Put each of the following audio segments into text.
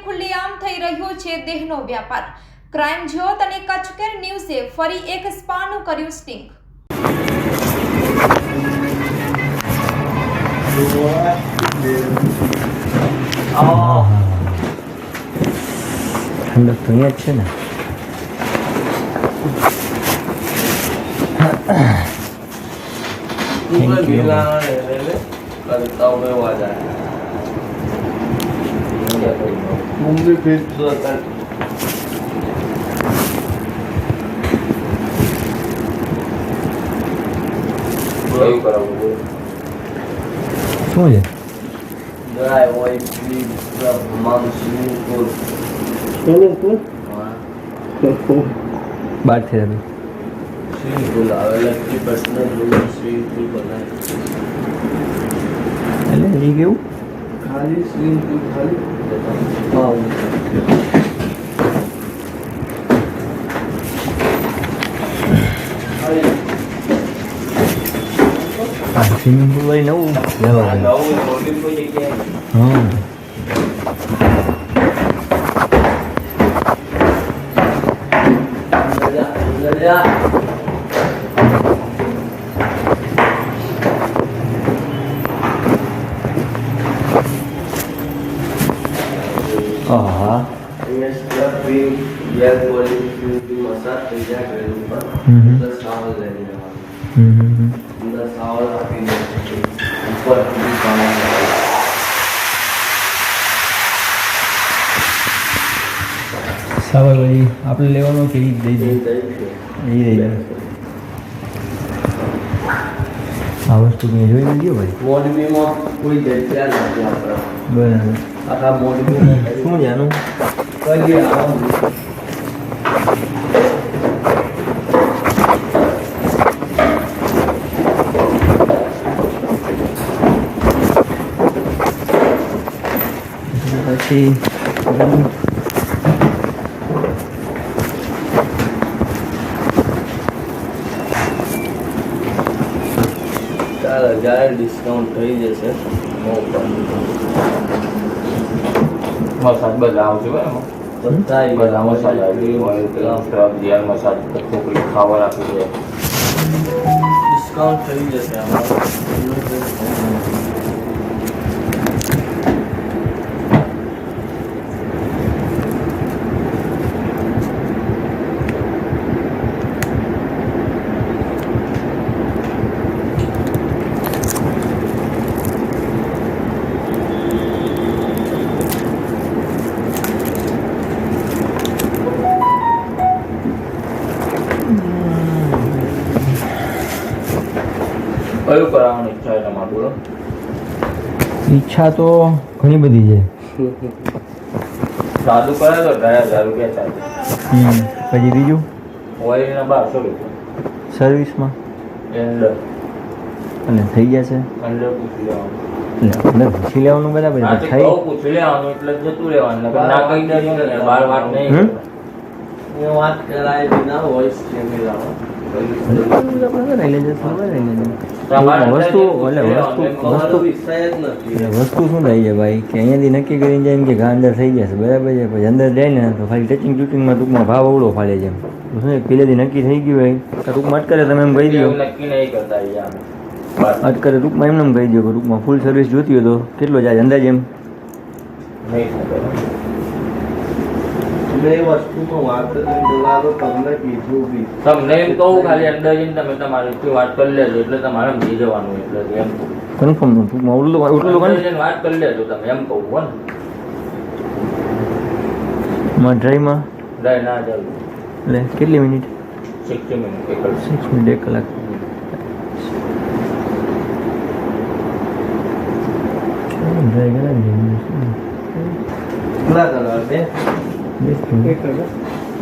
ખુલ્લેઆમ થઈ રહ્યો છે દેહનો વ્યાપાર ક્રાઇમ જ્યોત અને કચકેર ન્યૂઝે ફરી એક સ્પાનું કર્યું સ્ટિંગ ઠંડક તો અહીંયા જ છે ને ऊपर Thank you. गिला है ले ले करता हुए आ जाए Mumlu bir zaten. શું છે ડ્રાય હોય ફ્રીજ મારું સ્વિમિંગ પુલ સ્વિમિંગ પુલ બાર છે તમે સ્વિમિંગ પુલ આવે લગતી પર્સનલ સ્વિમિંગ પુલ બનાવે એટલે એ કેવું ખાલી swimming pool ખાલી હા આ સ્વિમિંગ પુલ વાળી નવું લેવા આ ગયું નવું મોટી કોઈ જગ્યાએ હા અંદર જા, અંદર જા. હા અહીંયા પોલિશ, swimming, મસાજ થઈ જાય ઘરે ઉપર. અંદર શાવર લઈ લેવાનું. હમ હમ હમ. અંદર શાવર આપી ઉપર સાવર વળી આપણે લેવાનો કે એ દઈ છે. એ દઈ દે આ વસ્તુ મેં જોઈ હો ભાઈ મોરબીમાં કોઈ જગ્યા નથી આપણા બરાબર આખા મોરબીમાં શું જાણું કરીએ આવું પછી ચાર હજાર ડિસ્કાઉન્ટ થઈ જશે. મસાજ બધા આવશે બરાબર બધા મસાજ આવી જેલ મસાજ છોકરી ખાવા રાખી દે ડિસ્કાઉન્ટ થઈ જશે આમાં. કયું કરાવવાની ઈચ્છા હોય તમારે બોલો. ઈચ્છા તો ઘણી બધી છે. સાદું કરે તો ઢાઈ હજાર રૂપિયા હમ પછી બીજું? ઓઇલના બારસો રૂપિયા. સર્વિસમાં? અંદર. અને થઈ જશે અંદર પૂછી લેવાનું. પૂછી લેવાનું બરાબર થઈ પૂછી લેવાનું એટલે જતું રહેવાનું ના કહી દેજો બાર વાત નહીં વાત કરાય વિના વોઇસ કેમેરામાં વસ્તુ શું થાય છે ભાઈ? કે અહીંયાથી નક્કી કરીને જાય એમ કે ઘા અંદર થઈ જશે બરાબર છે. પછી અંદર જાય ને તો ખાલી ટચિંગ ટુચિંગમાં ટૂંકમાં ભાવ અવળો ફાડે છે શું પહેલેથી નક્કી થઈ ગયું હોય? તો ટૂંકમાં અટકરે તમે એમ કહી દો. અટકરે ટૂંકમાં એમને એમ કહી દો કે ટૂંકમાં ફૂલ સર્વિસ જોતી હોય તો કેટલો જાય અંદાજ એમ? નહીં વસ્તુમાં વાત કરીને તમને કીધું બી. તમને એમ કહું ખાલી અંદર જઈને તમે તમારી વાત કરી લેજો એટલે તમારે સમજી જવાનું એટલે એમ કન્ફર્મ ટૂંકમાં ઓલું તો- ઓલું તો અંદર કોણ જઈને વાત કરી લેજો તમે એમ કહું હો ને. માં ડ્રાઈવમાં? ના ચાલુ. એટલે કેટલી મિનિટ? સિક્સટી મિનિટ એક જ. સિક્સ મિનિટ એક કલાક. કલાક બે બેસ મિનિટ. એક કલાક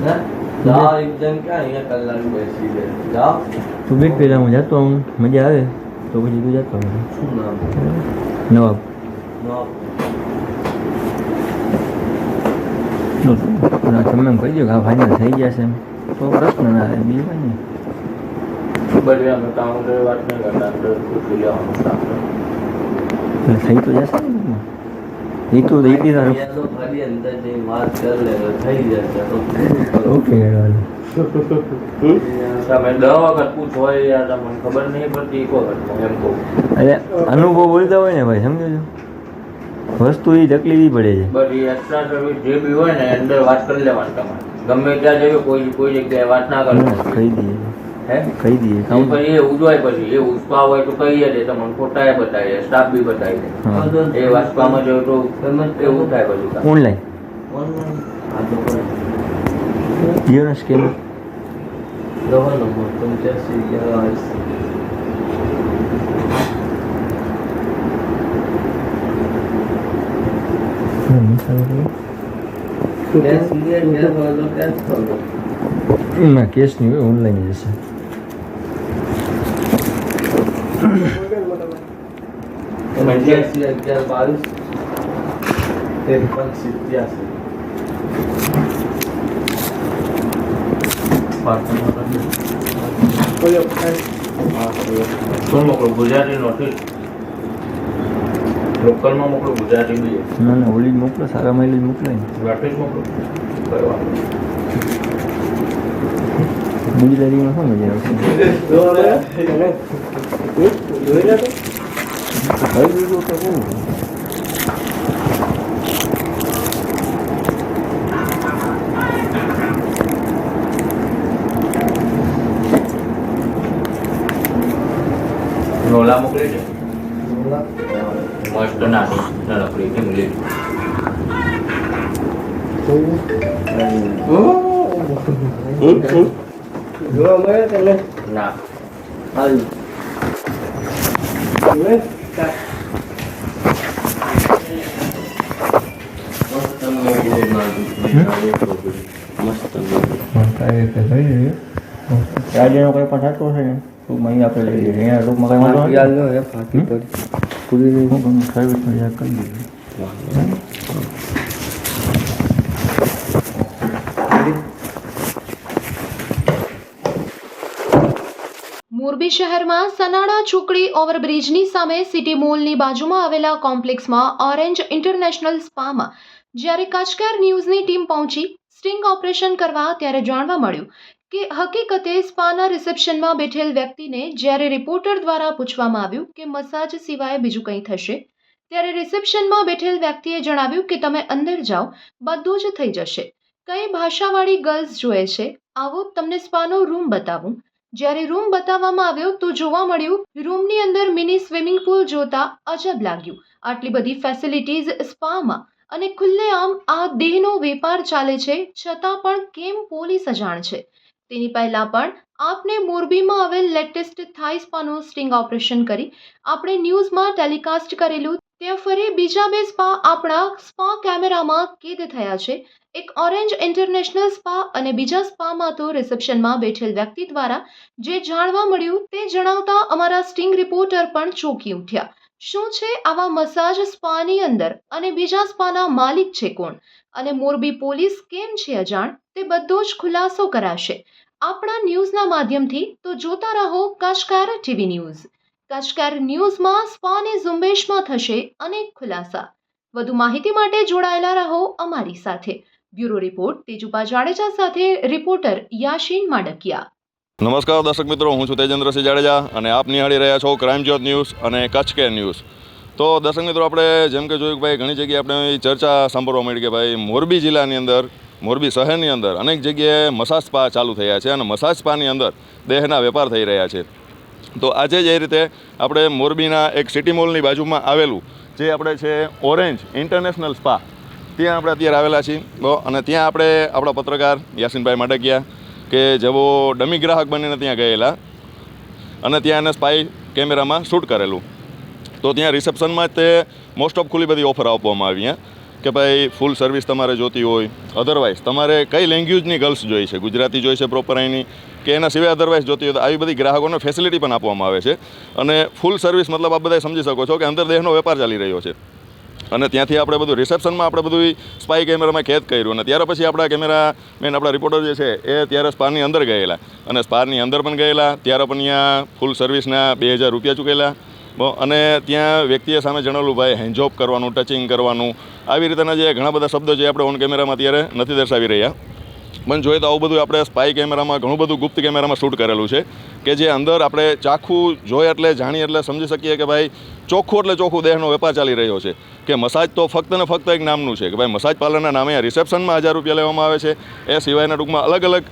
ના જાઓ એકદમ ક્યાં અહીંયા કલાક બેસી દે જાઓ તું બેટ પહેલા હું જતો આવું મજા આવે તો પછી તું જતો આવું શું નામ નવાબ નામ ના, તમે એમ કહી દો કે આ ફાઇનલ થઈ જશે એમ તો પ્રશ્ન ના રહે બીજું કાંઈ નહીં બધી અમે કાઉન્ટર વાત નહીં કરતા અંદર પૂછી લેવાનું staff ને. એટલે થઈ તો જશે ને ટૂંકમાં. એ તો એ બી તારું ફરી અંદર કરી થઈ જશે તો? ઓકે તમે દસ વખત પૂછો યાર તમને ખબર નહીં પડતી એક વખત એમ કહું. અરે અનુભવ બોલતા હોય ને ભાઈ સમજો છો? વસ્તુ એ તકલીફ પડે છે. બધી એક્સ્ટ્રા સર્વિસ જે બી હોય ને અંદર વાત કરી લેવાની તમારે. ગમે ત્યાં જઈએ કોઈ કોઈ જગ્યાએ વાત ના કરવાની કહી દઈએ. કહી દઈએ કામ પછી એ ઉજવાય પછી એ ઉજવા હોય તો કહીએ દે તમને ફોટા એ બતાવી સ્ટાફ બી બતાવી. દે. એ વાસપામાં જોયું તો એવું થાય પછી ઓનલાઈન પણ જીઓનો સ્કેમ દવા નંબર પંચ્યાસી અગિયાર. ના કેસ નહીં ઓનલાઈન જ હશે. પંચ્યાસી અગિયાર બાવીસ ત્રેપન સિત્યાસી શું મોકલો ગુજરાતી નોટિસ લોકલમાં મોકલો ગુજરાતી ના ના ઓલી મોકલો સારા માઇલેજ મોકલાય. નોટિસ મોકલો. કરવા ગુજરાતીમાં શું મજા આવશે જોઈ લે તો કહી દીધું તો શું નોલા મોકલી દે મસ્ત નાની નાનકડી ઇંગ્લિશ જોવા મળે કે નહીં ના હાલ જોવે? મળે મસ્ત મોકલું ના હાલ રાજ્યનો કોઈ પણ થતો હશે ને ટૂંકમાં અહીં આપણે લઈ લઈએ અહીંયા ટૂંકમાં કાંઈ વાંધો યાદ ન હોય ફાટી પડી. પૂરી યાદ કરી દઈએ મોરબી શહેરમાં સનાડા છોકડી ઓવરબ્રિજની સામે સિટી મોલની બાજુમાં આવેલા કોમ્પ્લેક્સમાં ઓરેન્જ ઇન્ટરનેશનલ સ્પામાં જ્યારે કાચકાર ન્યૂઝની ટીમ પહોંચી સ્ટિંગ ઓપરેશન કરવા ત્યારે જાણવા મળ્યું કે હકીકતે સ્પાના રિસેપ્શનમાં બેઠેલ વ્યક્તિને જ્યારે રિપોર્ટર દ્વારા પૂછવામાં આવ્યું કે મસાજ સિવાય બીજું કંઈ થશે, ત્યારે રિસેપ્શનમાં બેઠેલ વ્યક્તિએ જણાવ્યું કે તમે અંદર જાઓ, બધું જ થઈ જશે. કઈ ભાષાવાળી ગર્લ્સ જોઈએ છે? આવો, તમને સ્પાનો રૂમ બતાવું. જ્યારે રૂમ બતાવવામાં આવ્યો તો જોવા મળ્યું, રૂમની અંદર મિની સ્વિમિંગ પુલ જોતા અજબ લાગ્યું. આટલી બધી ફેસિલિટીઝ સ્પામાં અને ખુલ્લેઆમ આ દેહનો વેપાર ચાલે છે, છતાં પણ કેમ પોલીસ અજાણ છે? તેની પહેલાં પણ આપને મોરબીમાં આવેલ લેટેસ્ટ થાઈ સ્પાનું સ્ટિંગ ઓપરેશન કરી આપણે ન્યૂઝમાં ટેલિકાસ્ટ કરેલું ત્યાં ફરી બીજા બે સ્પા આપણા સ્પા કેમેરામાં કેદ થયા છે. એક ઓરેન્જ ઇન્ટરનેશનલ સ્પા અને બીજા સ્પામાં તો રિસેપ્શનમાં બેઠેલ વ્યક્તિ દ્વારા જે જાણવા મળ્યું તે જણાવતા અમારા સ્ટિંગ રિપોર્ટર પણ ચોંકી ઉઠ્યા. શું છે આવા મસાજ સ્પાની અંદર? અને બીજા સ્પાના માલિક છે કોણ? અને મોરબી પોલીસ કેમ છે અજાણ? તે બધો જ ખુલાસો કરાશે. આપણા ન્યૂઝના માધ્યમથી તો જોતા રહો કાશકાર ટીવી ન્યૂઝ. કાશકાર ન્યૂઝમાં સ્પાની ઝુંબેશમાં થશે અનેક ખુલાસા. વધુ માહિતી માટે જોડાયેલા રહો અમારી સાથે. બ્યુરો રિપોર્ટ તેજુભા જાડેજા સાથે રિપોર્ટર યાશીન માડકિયા. નમસ્કાર દર્શક મિત્રો, હું છું તેજેન્દ્રસિંહ જાડેજા અને આપ નિહાળી રહ્યા છો ક્રાઇમ જ્યોત ન્યૂઝ અને કચ્છ કેર ન્યૂઝ તો દર્શક મિત્રો, આપણે જેમ કે જોયું કે ભાઈ, ઘણી જગ્યાએ આપણે ચર્ચા સાંભળવા મળી કે ભાઈ, મોરબી જિલ્લાની અંદર, મોરબી શહેરની અંદર અનેક જગ્યાએ મસાજ સ્પા ચાલુ થયા છે અને મસાજ સ્પાની અંદર દેહના વેપાર થઈ રહ્યા છે. તો આજે જ એ રીતે આપણે મોરબીના એક સિટી મોલની બાજુમાં આવેલું, જે આપણે છે ઓરેન્જ ઇન્ટરનેશનલ સ્પા. ત્યાં આપણે અત્યારે આવેલા છીએ. તો અને ત્યાં આપણે આપણા પત્રકાર યાસીનભાઈ માડકિયા કે જેઓ ડમી ગ્રાહક બનીને ત્યાં ગયેલા અને ત્યાં એને સ્પાઈ કેમેરામાં શૂટ કરેલું. તો ત્યાં રિસેપ્શનમાં જ તે મોસ્ટ ઓફ ખુલ્લી બધી ઓફર આપવામાં આવી કે ભાઈ ફૂલ સર્વિસ તમારે જોતી હોય. અધરવાઇઝ તમારે કઈ લેંગ્વેજની ગર્લ્સ જોઈએ છે? ગુજરાતી જોઈએ છે પ્રોપર અહીંની? કે એના સિવાય અધરવાઇઝ જોતી હોય તો આવી બધી ગ્રાહકોને ફેસિલિટી પણ આપવામાં આવે છે. અને ફૂલ સર્વિસ મતલબ આપ બધા સમજી શકો છો કે અંદર દેહનો વેપાર ચાલી રહ્યો છે. અને ત્યાંથી આપણે બધું રિસેપ્શનમાં આપણે બધું સ્પાઈ કેમેરામાં ખેદ કર્યું. અને ત્યાર પછી આપણા કેમેરા મેન આપણા રિપોર્ટર જે છે, એ ત્યારે સ્પારની અંદર ગયેલા. અને સ્પારની અંદર પણ ગયેલા. ત્યારે પણ અહીંયા ફૂલ સર્વિસના બે હજાર રૂપિયા ચૂકેલા. અને ત્યાં વ્યક્તિએ સામે જણાવેલું, ભાઈ હેન્ડજોબ કરવાનું ટચિંગ કરવાનું. આવી રીતના જે ઘણા બધા શબ્દો જે આપણે ઓન કેમેરામાં અત્યારે નથી દર્શાવી રહ્યા. પણ જોઈએ તો આવું બધું આપણે સ્પાય કેમેરામાં ઘણું બધું ગુપ્ત કેમેરામાં શૂટ કરેલું છે, કે જે અંદર આપણે ચાખું જોઈએ એટલે, જાણીએ એટલે સમજી શકીએ કે, ભાઈ, ચોખ્ખું એટલે ચોખ્ખું દેહનો વેપાર ચાલી રહ્યો છે. કે મસાજ તો ફક્ત ને ફક્ત એક નામનું છે, કે ભાઈ, મસાજ પાર્લરના નામે રિસેપ્શનમાં હજાર રૂપિયા લેવામાં આવે છે. એ સિવાયના ટૂંકમાં અલગ અલગ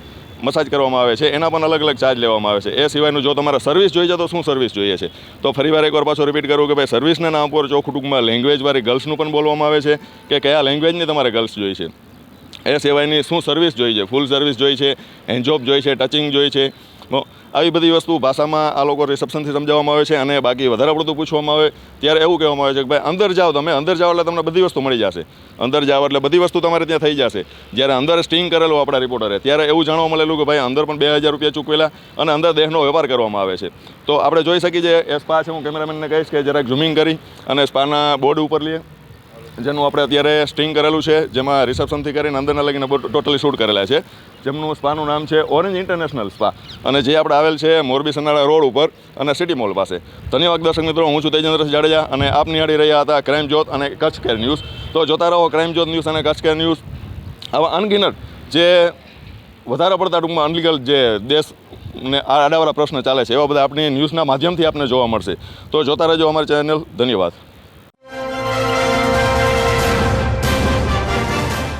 મસાજ કરવામાં આવે છે, એના પણ અલગ અલગ ચાર્જ લેવામાં આવે છે. એ સિવાયનું જો તમારે સર્વિસ જોઈએ છે, તો શું સર્વિસ જોઈએ છે? તો ફરીવાર એકવાર પાછો રિપીટ કરું કે ભાઈ સર્વિસના નામ પર ચોખ્ખું ટૂંકમાં લેંગ્વેજવાળી ગર્લ્સનું પણ બોલવામાં આવે છે, કે કયા લેંગ્વેજની તમારે ગર્લ્સ જોઈએ છે? એ સિવાયની શું સર્વિસ જોઈ છે? ફૂલ સર્વિસ જોઈ છે હેન્ડજોબ જોઈ છે ટચિંગ જોઈ છે આવી બધી વસ્તુ ભાષામાં આ લોકો રિસેપ્શનથી સમજાવવામાં આવે છે અને બાકી વધારે પડતું પૂછવામાં આવે ત્યારે એવું કહેવામાં આવે છે કે ભાઈ, અંદર જાઓ તમે, અંદર જાઓ એટલે તમને બધી વસ્તુ મળી જશે. અંદર જાઓ એટલે બધી વસ્તુ તમારે ત્યાં થઈ જશે. જ્યારે અંદર સ્ટિંગ કરેલું આપણા રિપોર્ટરે ત્યારે એવું જાણવા મળેલું કે ભાઈ, અંદર પણ બે હજાર રૂપિયા ચૂકવેલા અને અંદર દેહનો વેપાર કરવામાં આવે છે. તો આપણે જોઈ શકીએ છીએ, એ સ્પા છે, હું કેમેરામેનને કહીશ કે જરાક ઝૂમિંગ કરી અને સ્પાના બોર્ડ ઉપર લઈએ. જેનું આપણે અત્યારે સ્ટિંગ કરેલું છે, જેમાં રિસેપ્શનથી કરીને અંદરના લગીને ટોટલી શૂટ કરેલા છે. જેમનું સ્પાનું નામ છે ઓરેન્જ ઇન્ટરનેશનલ સ્પા અને જે આપણે આવેલ છે મોરબી સનાળા રોડ ઉપર અને સિટી મોલ પાસે. ધન્યવાદ દર્શક મિત્રો, હું છું તેજેન્દ્રસિંહ જાડેજા અને આપ નિહાળી રહ્યા હતા ક્રાઇમ જ્યોત અને કચ્છ કેર ન્યૂઝ તો જોતા રહો ક્રાઇમ જ્યોત ન્યૂઝ અને કચ્છ કેર ન્યૂઝ આવા અનગિનટ જે વધારે પડતા ટૂંકમાં અનલીગલ જે દેશ ને આ આડાવાળા પ્રશ્ન ચાલે છે, એવા બધા આપણી ન્યૂઝના માધ્યમથી આપને જોવા મળશે. તો જોતા રહેજો અમારી ચેનલ ધન્યવાદ.